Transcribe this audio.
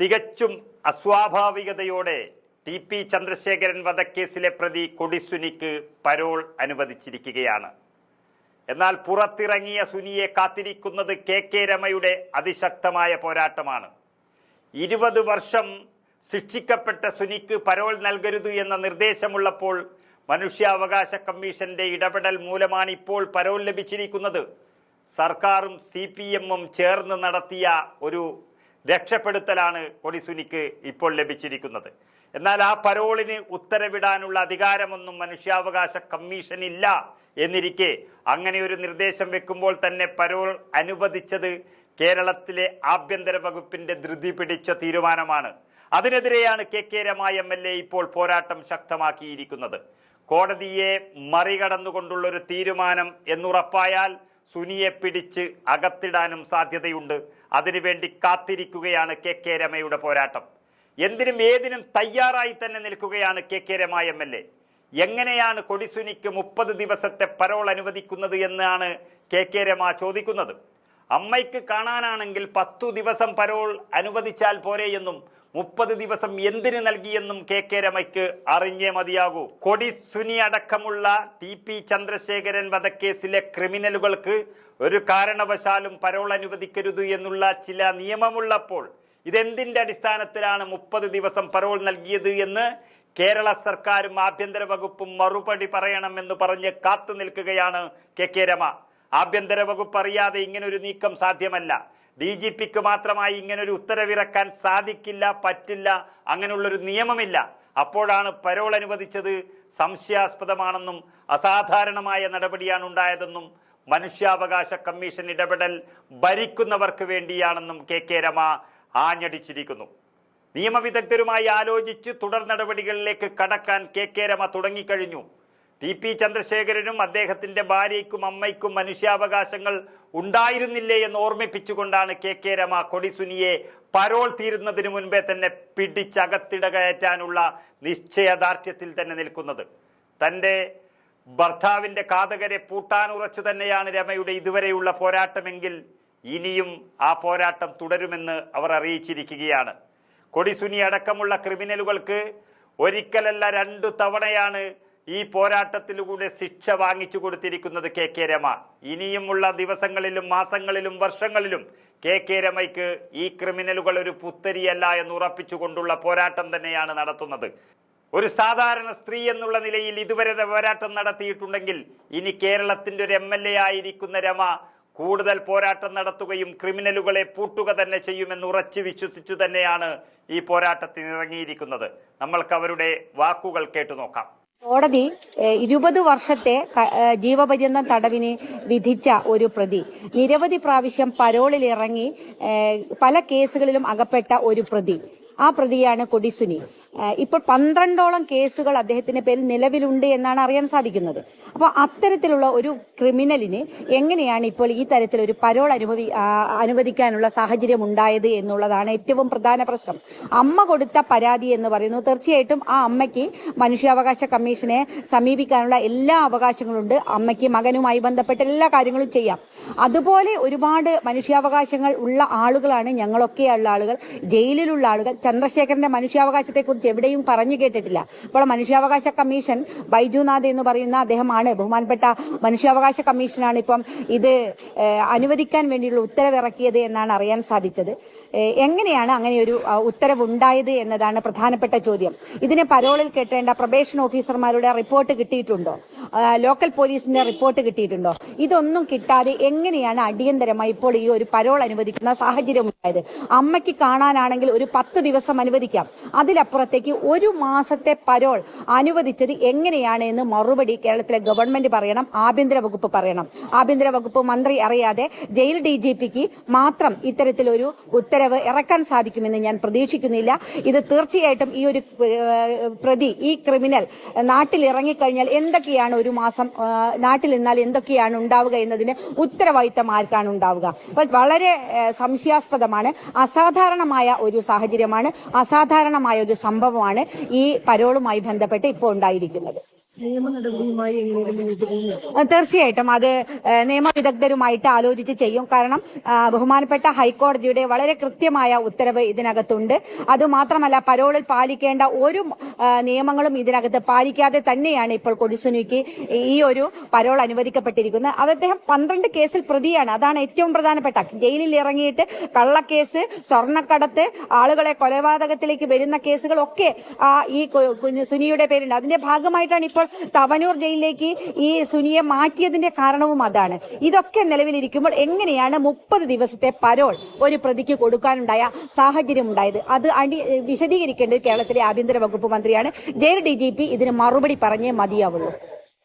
തികച്ചും അസ്വാഭാവികതയോടെ T P Chandrasekharan വധക്കേസിലെ പ്രതി കൊടിസുനിക്ക് പരോൾ അനുവദിച്ചിരിക്കുകയാണ്. എന്നാൽ പുറത്തിറങ്ങിയ സുനിയെ കാത്തിരിക്കുന്നത് കെ കെ രമയുടെ അതിശക്തമായ പോരാട്ടമാണ്. ഇരുപത് വർഷം ശിക്ഷിക്കപ്പെട്ട സുനിക്ക് പരോൾ നൽകരുത് എന്ന നിർദ്ദേശമുള്ളപ്പോൾ മനുഷ്യാവകാശ കമ്മീഷന്റെ ഇടപെടൽ മൂലമാണ് ഇപ്പോൾ പരോൾ ലഭിച്ചിരിക്കുന്നത്. സർക്കാരും സി പി എമ്മും ചേർന്ന് നടത്തിയ ഒരു രക്ഷപ്പെടുത്തലാണ് കൊടിസുനിക്ക് ഇപ്പോൾ ലഭിച്ചിരിക്കുന്നത്. എന്നാൽ ആ പരോളിന് ഉത്തരവിടാനുള്ള അധികാരമൊന്നും മനുഷ്യാവകാശ കമ്മീഷൻ ഇല്ല എന്നിരിക്കെ അങ്ങനെ ഒരു നിർദ്ദേശം വെക്കുമ്പോൾ തന്നെ പരോൾ അനുവദിച്ചത് കേരളത്തിലെ ആഭ്യന്തര വകുപ്പിന്റെ ധൃതി പിടിച്ച തീരുമാനമാണ്. അതിനെതിരെയാണ് K K Rema M L A ഇപ്പോൾ പോരാട്ടം ശക്തമാക്കിയിരിക്കുന്നത്. കോടതിയെ മറികടന്നുകൊണ്ടുള്ള ഒരു തീരുമാനം എന്നുറപ്പായാൽ സുനിയെ പിടിച്ച് അകത്തിടാനും സാധ്യതയുണ്ട്. അതിനുവേണ്ടി കാത്തിരിക്കുകയാണ് കെ കെ രമയുടെ പോരാട്ടം. എന്തിനും ഏതിനും തയ്യാറായി തന്നെ നിൽക്കുകയാണ് K K Rema M L A. എങ്ങനെയാണ് കൊടിസുനിക്ക് മുപ്പത് ദിവസത്തെ പരോൾ അനുവദിക്കുന്നത് എന്നാണ് കെ കെ രമ ചോദിക്കുന്നത്. അമ്മയ്ക്ക് കാണാനാണെങ്കിൽ പത്തു ദിവസം പരോൾ അനുവദിച്ചാൽ പോരെ എന്നും മുപ്പത് ദിവസം എന്തിന് നൽകിയെന്നും കെ കെ രമയ്ക്ക് അറിഞ്ഞേ മതിയാകൂ. കൊടി സുനി അടക്കമുള്ള ടി പി ചന്ദ്രശേഖരൻ വധക്കേസിലെ ക്രിമിനലുകൾക്ക് ഒരു കാരണവശാലും പരോൾ അനുവദിക്കരുത് എന്നുള്ള ചില നിയമമുള്ളപ്പോൾ ഇതെന്തിന്റെ അടിസ്ഥാനത്തിലാണ് മുപ്പത് ദിവസം പരോൾ നൽകിയത് എന്ന് കേരള സർക്കാരും ആഭ്യന്തര വകുപ്പും മറുപടി പറയണമെന്ന് പറഞ്ഞ് കാത്തു നിൽക്കുകയാണ് കെ കെ രമ. ആഭ്യന്തര വകുപ്പ് അറിയാതെ ഇങ്ങനൊരു നീക്കം സാധ്യമല്ല. ഡി ജി പിക്ക് മാത്രമായി ഇങ്ങനൊരു ഉത്തരവിറക്കാൻ സാധിക്കില്ല പറ്റില്ല അങ്ങനെയുള്ളൊരു നിയമമില്ല. അപ്പോഴാണ് പരോൾ അനുവദിച്ചത് സംശയാസ്പദമാണെന്നും അസാധാരണമായ നടപടിയാണ് ഉണ്ടായതെന്നും മനുഷ്യാവകാശ കമ്മീഷൻ ഇടപെടൽ ഭരിക്കുന്നവർക്ക് വേണ്ടിയാണെന്നും കെ കെ രമ ആഞ്ഞടിച്ചിരിക്കുന്നു. നിയമവിദഗ്ധരുമായി ആലോചിച്ച് തുടർ നടപടികളിലേക്ക് കടക്കാൻ കെ കെ രമ തുടങ്ങിക്കഴിഞ്ഞു. ടി പി ചന്ദ്രശേഖരനും അദ്ദേഹത്തിന്റെ ഭാര്യയ്ക്കും അമ്മയ്ക്കും മനുഷ്യാവകാശങ്ങൾ ഉണ്ടായിരുന്നില്ലേ എന്ന് ഓർമ്മിപ്പിച്ചുകൊണ്ടാണ് കെ കെ രമ കൊടിസുനിയെ പരോൾ തീരുന്നതിന് മുൻപേ തന്നെ പിടിച്ചകത്തിട കയറ്റാനുള്ള നിശ്ചയദാർഢ്യത്തിൽ തന്നെ നിൽക്കുന്നത്. തന്റെ ഭർത്താവിന്റെ കാതകരെ പൂട്ടാനുറച്ചു തന്നെയാണ് രമയുടെ ഇതുവരെയുള്ള പോരാട്ടമെങ്കിൽ ഇനിയും ആ പോരാട്ടം തുടരുമെന്ന് അവർ അറിയിച്ചിരിക്കുകയാണ്. കൊടിസുനി അടക്കമുള്ള ക്രിമിനലുകൾക്ക് ഒരിക്കലല്ല രണ്ടു തവണയാണ് ഈ പോരാട്ടത്തിലൂടെ ശിക്ഷ വാങ്ങിച്ചു കൊടുത്തിരിക്കുന്നത് കെ കെ രമ. ഇനിയുമുള്ള ദിവസങ്ങളിലും മാസങ്ങളിലും വർഷങ്ങളിലും കെ കെ രമയ്ക്ക് ഈ ക്രിമിനലുകൾ ഒരു പുത്തരിയല്ല എന്ന് ഉറപ്പിച്ചുകൊണ്ടുള്ള പോരാട്ടം തന്നെയാണ് നടത്തുന്നത്. ഒരു സാധാരണ സ്ത്രീ എന്നുള്ള നിലയിൽ ഇതുവരെ പോരാട്ടം നടത്തിയിട്ടുണ്ടെങ്കിൽ ഇനി കേരളത്തിന്റെ ഒരു എം എൽ എ ആയിരിക്കുന്ന രമ കൂടുതൽ പോരാട്ടം നടത്തുകയും ക്രിമിനലുകളെ പൂട്ടുക തന്നെ ചെയ്യുമെന്ന് ഉറച്ചു വിശ്വസിച്ചു തന്നെയാണ് ഈ പോരാട്ടത്തിന് ഇറങ്ങിയിരിക്കുന്നത് നമ്മൾക്ക് അവരുടെ വാക്കുകൾ കേട്ടു നോക്കാം. കോടതി ഇരുപത് വർഷത്തെ ജീവപര്യന്തം തടവിന് വിധിച്ച ഒരു പ്രതി. നിരവധി പ്രാവശ്യം പരോളിൽ ഇറങ്ങി പല കേസുകളിലും അകപ്പെട്ട ഒരു പ്രതി. ആ പ്രതിയാണ് കൊടിസുനി. ഇപ്പോൾ പന്ത്രണ്ടോളം കേസുകൾ അദ്ദേഹത്തിന്റെ പേരിൽ നിലവിലുണ്ട് എന്നാണ് അറിയാൻ സാധിക്കുന്നത്. അപ്പോൾ അത്തരത്തിലുള്ള ഒരു ക്രിമിനലിന് എങ്ങനെയാണ് ഇപ്പോൾ ഈ തരത്തിൽ ഒരു പരോൾ അനുഭവി അനുവദിക്കാനുള്ള സാഹചര്യം ഉണ്ടായത് എന്നുള്ളതാണ് ഏറ്റവും പ്രധാന പ്രശ്നം. അമ്മ കൊടുത്ത പരാതി എന്ന് പറയുന്നു തീർച്ചയായിട്ടും ആ അമ്മയ്ക്ക് മനുഷ്യാവകാശ കമ്മീഷനെ സമീപിക്കാനുള്ള എല്ലാ അവകാശങ്ങളും ഉണ്ട് അമ്മയ്ക്ക് മകനുമായി ബന്ധപ്പെട്ട എല്ലാ കാര്യങ്ങളും ചെയ്യാം. അതുപോലെ ഒരുപാട് മനുഷ്യാവകാശങ്ങൾ ഉള്ള ആളുകളാണ് ഞങ്ങളൊക്കെയുള്ള ആളുകൾ. ജയിലിലുള്ള ആളുകൾ. ചന്ദ്രശേഖരന്റെ മനുഷ്യാവകാശത്തെക്കുറിച്ച് എവിടെയും പറഞ്ഞു കേട്ടിട്ടില്ല. അപ്പോൾ മനുഷ്യാവകാശ കമ്മീഷൻ ബൈജുനാഥ് എന്ന് പറയുന്ന അദ്ദേഹമാണ് ബഹുമാനപ്പെട്ട മനുഷ്യാവകാശ കമ്മീഷനാണ് ഇപ്പം ഇത് അനുവദിക്കാൻ വേണ്ടിയുള്ള ഉത്തരവിറക്കിയത് എന്നാണ് അറിയാൻ സാധിച്ചത്. എങ്ങനെയാണ് അങ്ങനെ ഒരു ഉത്തരവുണ്ടായത് എന്നതാണ് പ്രധാനപ്പെട്ട ചോദ്യം. ഇതിനെ പരോളിൽ കേട്ടേണ്ട പ്രൊബേഷൻ ഓഫീസർമാരുടെ റിപ്പോർട്ട് കിട്ടിയിട്ടുണ്ടോ? ലോക്കൽ പോലീസിന്റെ റിപ്പോർട്ട് കിട്ടിയിട്ടുണ്ടോ? ഇതൊന്നും കിട്ടാതെ എങ്ങനെയാണ് അടിയന്തരമായി ഇപ്പോൾ ഈ ഒരു പരോൾ അനുവദിക്കുന്ന സാഹചര്യം ഉണ്ടായത്? അമ്മയ്ക്ക് കാണാനാണെങ്കിൽ ഒരു പത്ത് ദിവസം അനുവദിക്കാം. അതിലപ്പുറത്തേക്ക് ഒരു മാസത്തെ പരോൾ അനുവദിച്ചത് എങ്ങനെയാണ് എന്ന് മറുപടി കേരളത്തിലെ ഗവൺമെന്റ് പറയണം ആഭ്യന്തര വകുപ്പ് പറയണം. ആഭ്യന്തര വകുപ്പ് മന്ത്രി അറിയാതെ ജയിൽ ഡി ജി പിക്ക് മാത്രം ഇത്തരത്തിലൊരു ഉത്തരവ് ഇറക്കാൻ സാധിക്കുമെന്ന് ഞാൻ പ്രതീക്ഷിക്കുന്നില്ല. ഇത് തീർച്ചയായിട്ടും ഈ ഒരു പ്രതി ഈ ക്രിമിനൽ നാട്ടിൽ ഇറങ്ങിക്കഴിഞ്ഞാൽ എന്തൊക്കെയാണ് ഒരു മാസം നാട്ടിൽ നിന്നാൽ എന്തൊക്കെയാണ് ഉണ്ടാവുക എന്നതിന് ഉത്തരവാദിത്തം ആർക്കാണ് ഉണ്ടാവുക വളരെ സംശയാസ്പദമാണ്. അസാധാരണമായ ഒരു സാഹചര്യമാണ്. അസാധാരണമായ ഒരു സംഭവമാണ് ഈ പരോളുമായി ബന്ധപ്പെട്ട് ഇപ്പോൾ ഉണ്ടായിരിക്കുന്നത്. തീർച്ചയായിട്ടും അത് നിയമവിദഗ്ധരുമായിട്ട് ആലോചിച്ച് ചെയ്യും. കാരണം ബഹുമാനപ്പെട്ട ഹൈക്കോടതിയുടെ വളരെ കൃത്യമായ ഉത്തരവ് ഇതിനകത്തുണ്ട്. അതുമാത്രമല്ല പരോളിൽ പാലിക്കേണ്ട ഒരു നിയമങ്ങളും ഇതിനകത്ത് പാലിക്കാതെ തന്നെയാണ് ഇപ്പോൾ കൊടിസുനിക്ക് ഈ ഒരു പരോൾ അനുവദിക്കപ്പെട്ടിരിക്കുന്നത്. അത് അദ്ദേഹം പന്ത്രണ്ട് കേസിൽ പ്രതിയാണ്. അതാണ് ഏറ്റവും പ്രധാനപ്പെട്ട. ജയിലിൽ ഇറങ്ങിയിട്ട് കള്ളക്കേസ് സ്വർണക്കടത്ത് ആളുകളെ കൊലപാതകത്തിലേക്ക് വരുന്ന കേസുകളൊക്കെ ഈ സുനിയുടെ പേരുണ്ട് അതിന്റെ ഭാഗമായിട്ടാണ് ഇപ്പോൾ തവനൂർ ജയിലിലേക്ക് ഈ സുനിയെ മാറ്റിയതിന്റെ കാരണവും അതാണ്. ഇതൊക്കെ നിലവിലിരിക്കുമ്പോൾ എങ്ങനെയാണ് മുപ്പത് ദിവസത്തെ പരോൾ ഒരു പ്രതിക്ക് കൊടുക്കാനുണ്ടായ സാഹചര്യം ഉണ്ടായത്? അത് അടി വിശദീകരിക്കേണ്ടത് കേരളത്തിലെ ആഭ്യന്തര വകുപ്പ് മന്ത്രിയാണ്. ജയിൽ ഡി ജി പി ഇതിന് മറുപടി പറഞ്ഞേ മതിയാവുള്ളൂ.